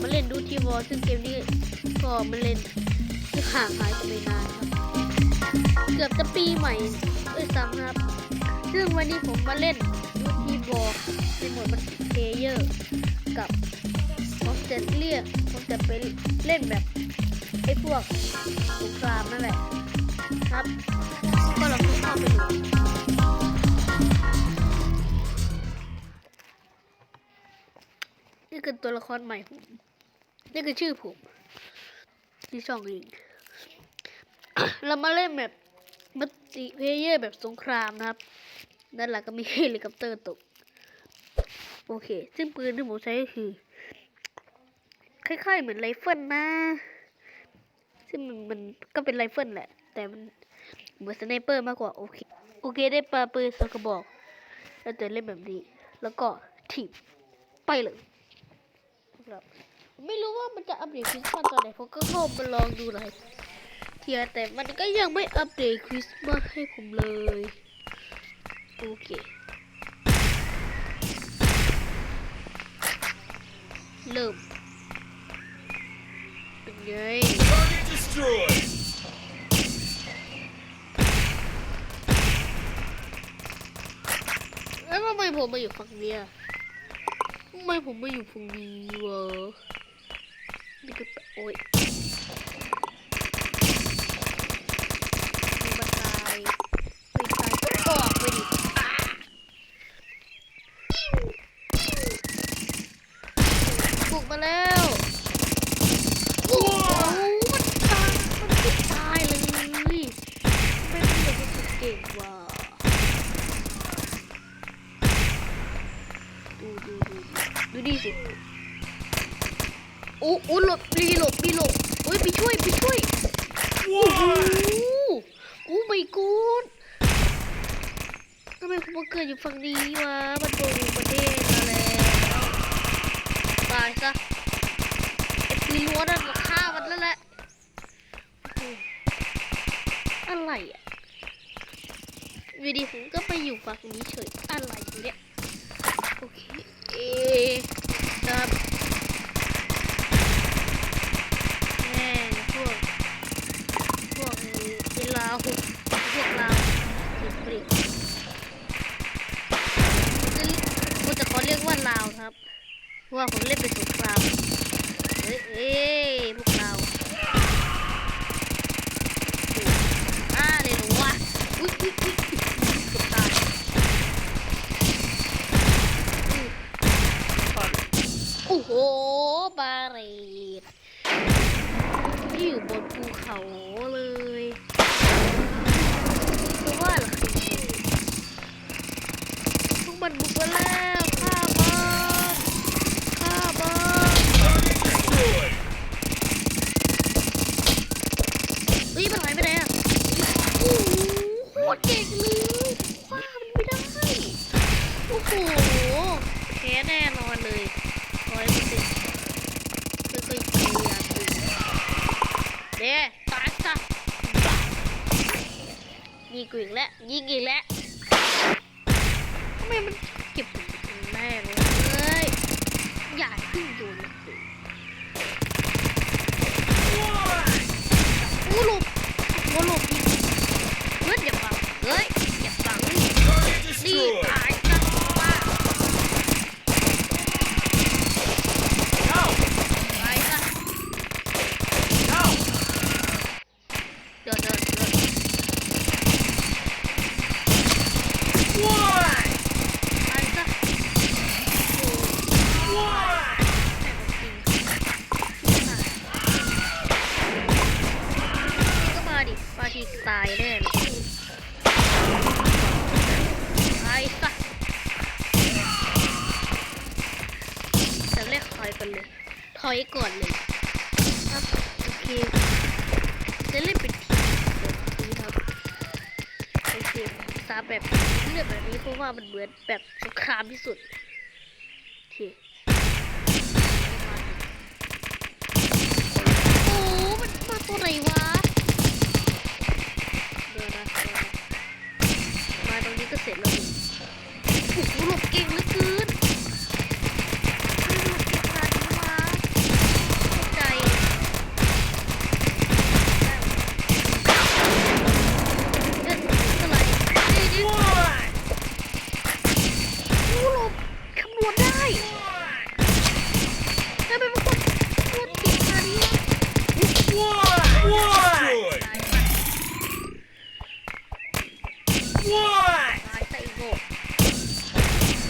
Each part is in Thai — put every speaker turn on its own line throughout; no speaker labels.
มาเล่นดูทีวอลซึ่งเกมนี้ก็มาเล่นที่ห่างหายกันไปนานครับเกือบจะปีใหม่ด้วยซ้ำครับ ซึ่งวันนี้ผมมาเล่นดูทีวอลในหมดมันเพลเยอร์กับผมจะเรียกผมจะไปเล่นแบบไอ้พวกสงครามนั่นแหละครับ ก็เราเข้าไปดูนี่คือตัวละครใหม่ผม นี่คือชื่อผมที่ช่องเองเรามาเล่นแบบมัลติเพเยอร์แบบสงครามนะครับ ด้านหลังก็มีเฮลิคอปเตอร์ตก โอเค ซึ่งปืนที่ผมใช้ก็คือ คล้ายๆเหมือนไรเฟิลนะ ซึ่งมันมันก็เป็นไรเฟิลแหละ แต่มันเหมือนสไนเปอร์มากกว่า โอเค โอเคได้ปลาปืนสองกระบอก แล้วจะเล่นแบบนี้ แล้วก็ถีบไปเลยครับ ไม่รู้ว่ามันจะอัปเดตคริสต์มาสตอนไหนผมก็เข้ามาลองดูหลายเทียแต่มันก็ยังไม่อัปเดตคริสต์มาสให้ผมเลย โอเค เริ่มเป็นไง
Target destroyed.
แล้วทำไมผมมาอยู่ฝั่งเนี้ยทำไมผมมาอยู่ฝั่งนี้วะนี่ก็แปะ โอ๊ยมีมาตายไม่ตายก็ออกไปดิอะบุกมาแล้วโอ้โหมันตายมันไม่ตายเลยไม่เป็นเด็กที่เก่งว่ะ ดูดูดูดูดิสิโอ้โอ้หลบรีหลบรีหลบโอ้ยไปช่วยไปช่วยโอ้โห
What?
โอ้ไม่กูดทำไมผมมาเกิดอยู่ฝั่งนี้วะมันโดนประเทศมาแล้ว ตายซะไอ้ปีรั้วนั่นมาฆ่ามันแล้วแหละอะไรอะวีดีผมก็ไปอยู่ฝั่งนี้เฉยอะไรเนี่ยโอเคเอครับแม่พวกพวกเอลาวพวกลาวเด็กปริผมจะขอเรียกว่าลาวครับเพราะว่าผมเล่นเป็นสงค อยู่บนภูเขา อู้ แบบเลือกแบบนี้เพราะว่ามันเหมือนแบบสงครามที่สุดโอเคโอ้มันมาตัวไหนวะเดี๋ยวนะเดี๋ยวนมาตรงนี้ก็เสร็จแล้วโอ้โหหลบเก่งเหลือเกิน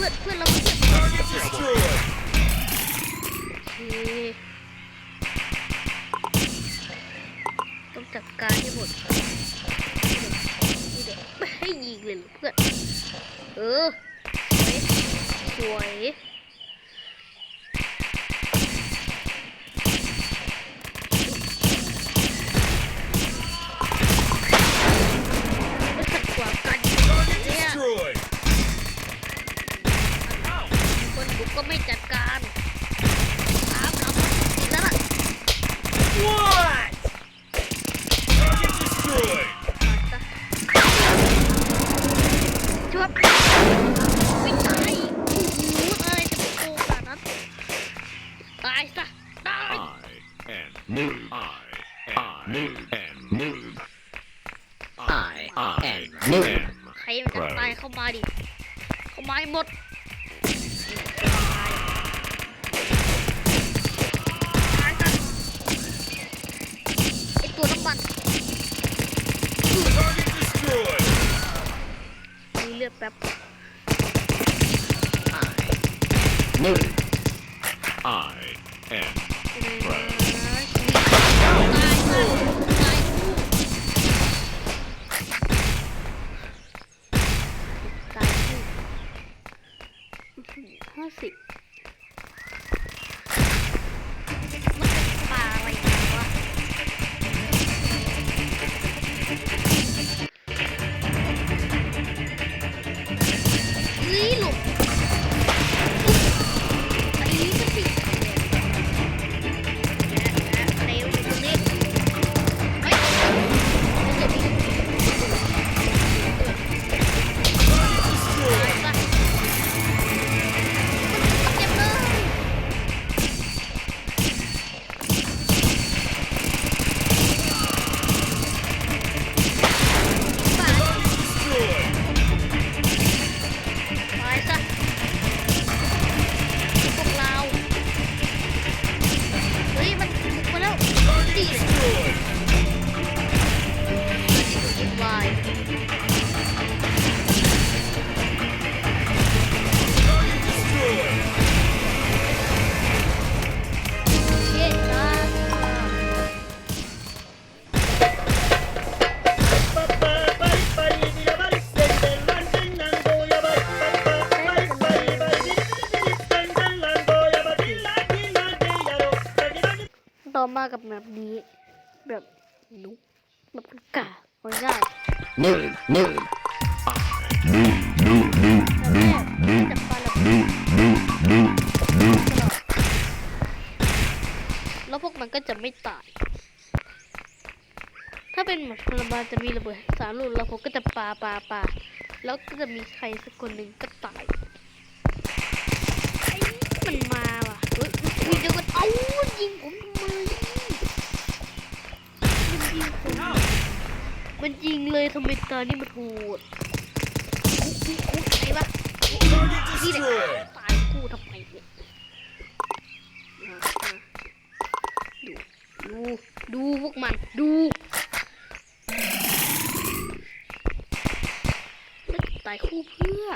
พื่อนเพื่อนเราเพื่อนโอเคต้องจัดการให้หมดไม่
ให้
ยิงเลยเเพื่อน เออ สวย
ส
วย ข้อสิบ แล้วพวกมันก็จะไม่ตาย ถ้าเป็นหมดพลบาจะมีระเบิดสารลูนแล้วพวกก็จะปาปาปาแล้วก็จะมีใครสักคนหนึ่งก็ตายมันมาว่ะเฮ้ยเดี๋ยวก่นเอายิงผม มันยิงเลยทำไมตอนนี้มันโหดคุกคุกไหนวะนี่แหละตายกูทำไมเนี่ยดู ดูดูพวกมัน ดูตายคู่เพื่อ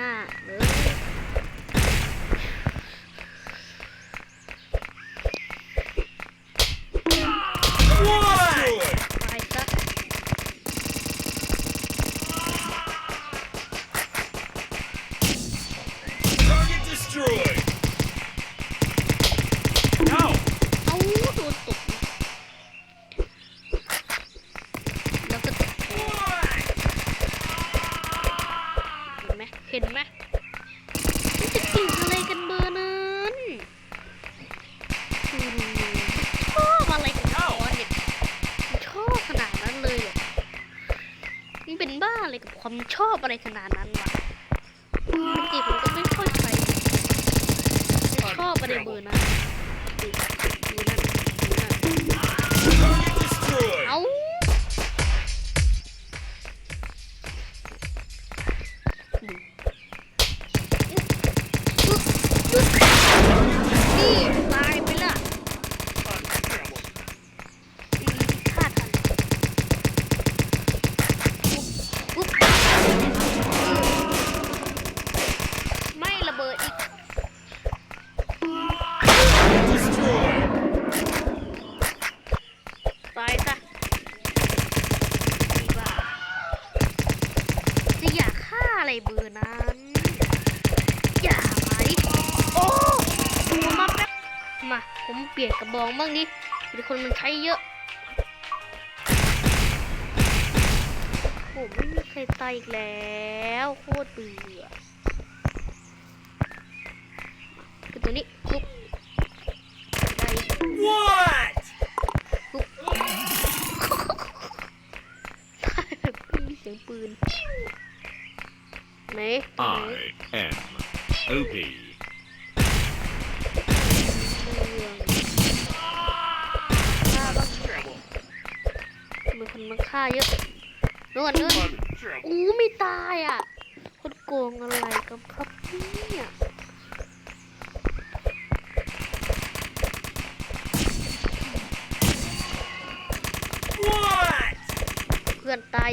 Nah. ผมเปลี่ยนกระบองบ้างดิเดี๋ยวคนมันใช้เยอะโอ้ไม่มีใครตายอีกแล้วโคตรเบื่อคือตัวนี้ลุกได้
What?
มีเสียงปืนไหน
I M O
คนมันฆ่าเยอะนวดนวดอู้ไม่ตายอะ คนโกงอะไรกันครับเนี่ย
What?
เพื่อนตาย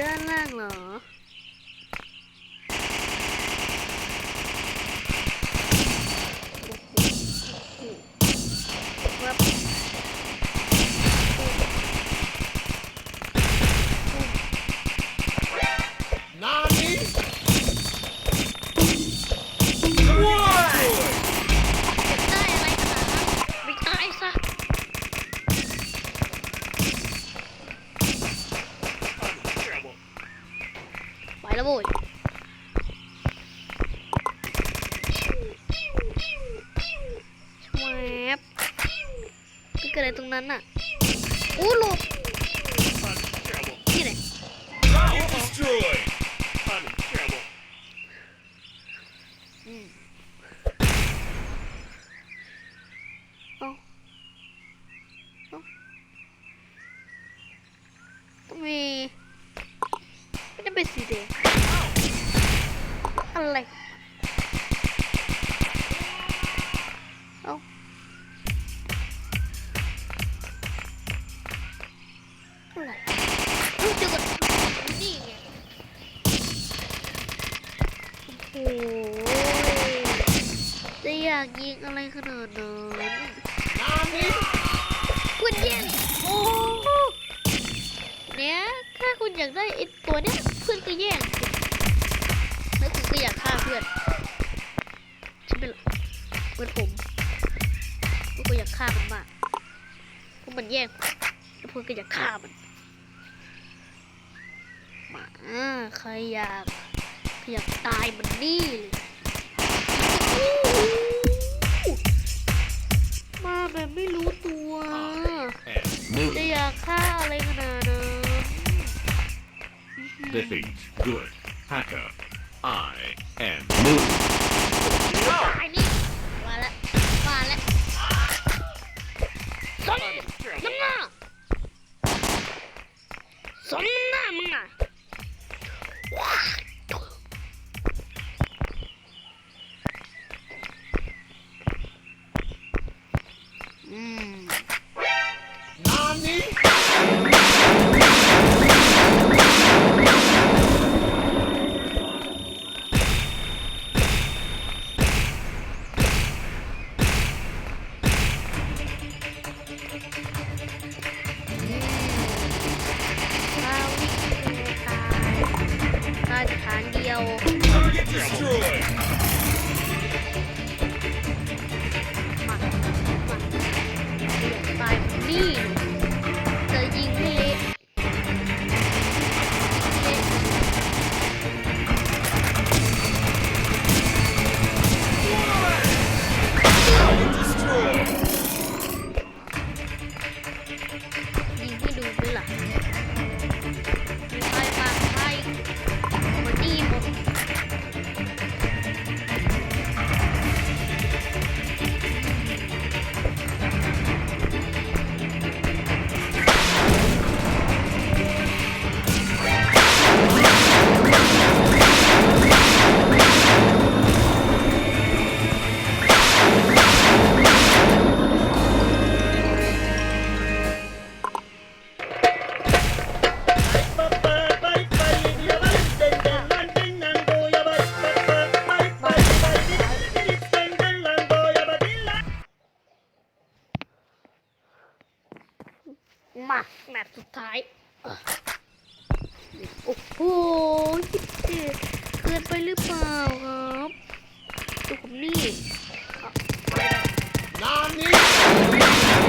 ด้านล่างเหรอ ไากยิงอะไรขนาดนั้นคุณยิงโอ้เนี่ยถ้าคุณอยากได้ไอ้ตัวเนี้ยเพื่อนก็แย่งแล้วคุณก็อยากฆ่าเพื่อนใช่ไหมล่ะเหมือนผมผมก็อยากฆ่ามันมากเพราะมันแย่งแล้วเพื่อนก็อยากฆ่ามันมาใครอยากอยากตายมันนี่เลย แบบไม่รู้ตัวจะอยากฆ่าอะไรขนาดนั้น
Defeat. Good. Hacker. I am.
No! มาแมตสุดท้ายโอ้โหเกินไปหรือเปล่าครับดูผมนี่นาน
นี้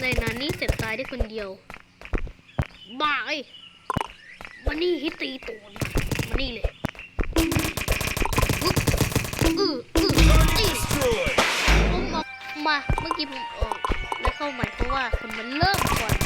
ในนั้นนี่เจ็บตายได้คนเดียว บ้าไอ้มันนี่ฮิตตีตูนมันนี่เลยอืออือตีผมมาเมื่อกี้ผมออกแล้วเข้าใหม่เพราะว่าคนมันเริ่มก่อน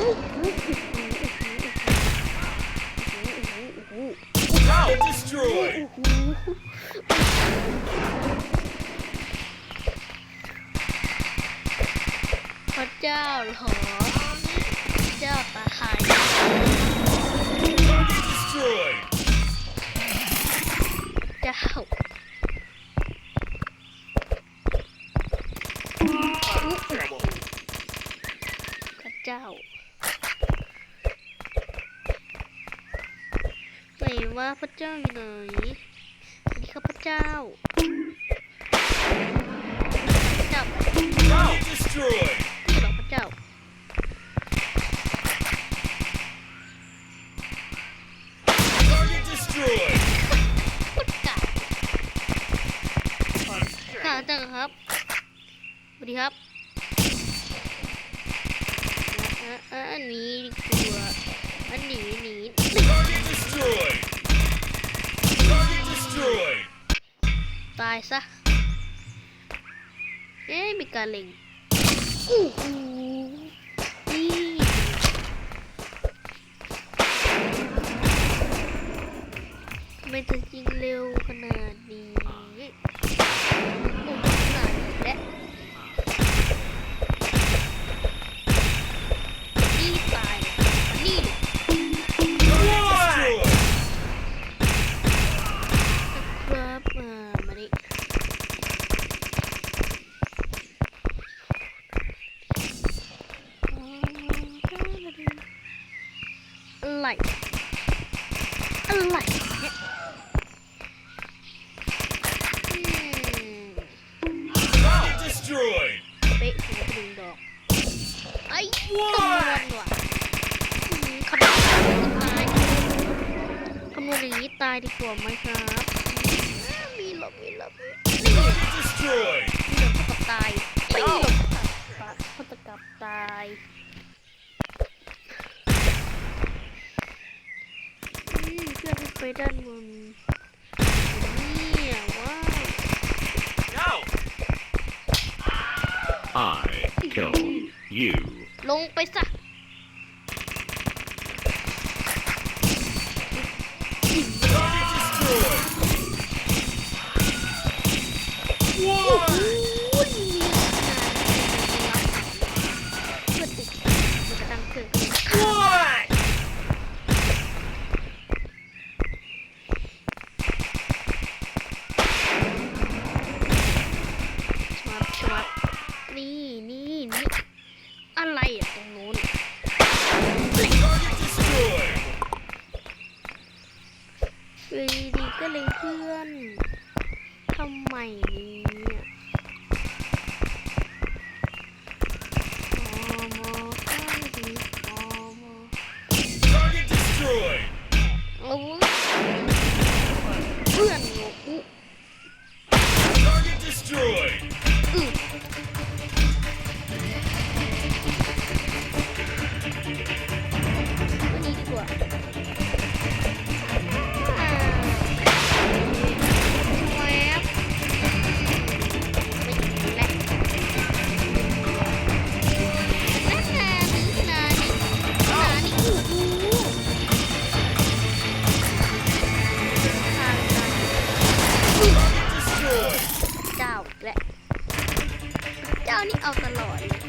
พระเจ้าหอพระเจ้าประทานเจ้า 这样的。 ไปด้านบนนี่ยว้าว
I kill you
ลงไปซะ ดีก็เลยเพื่อนทำไมเนี่ย ตลอด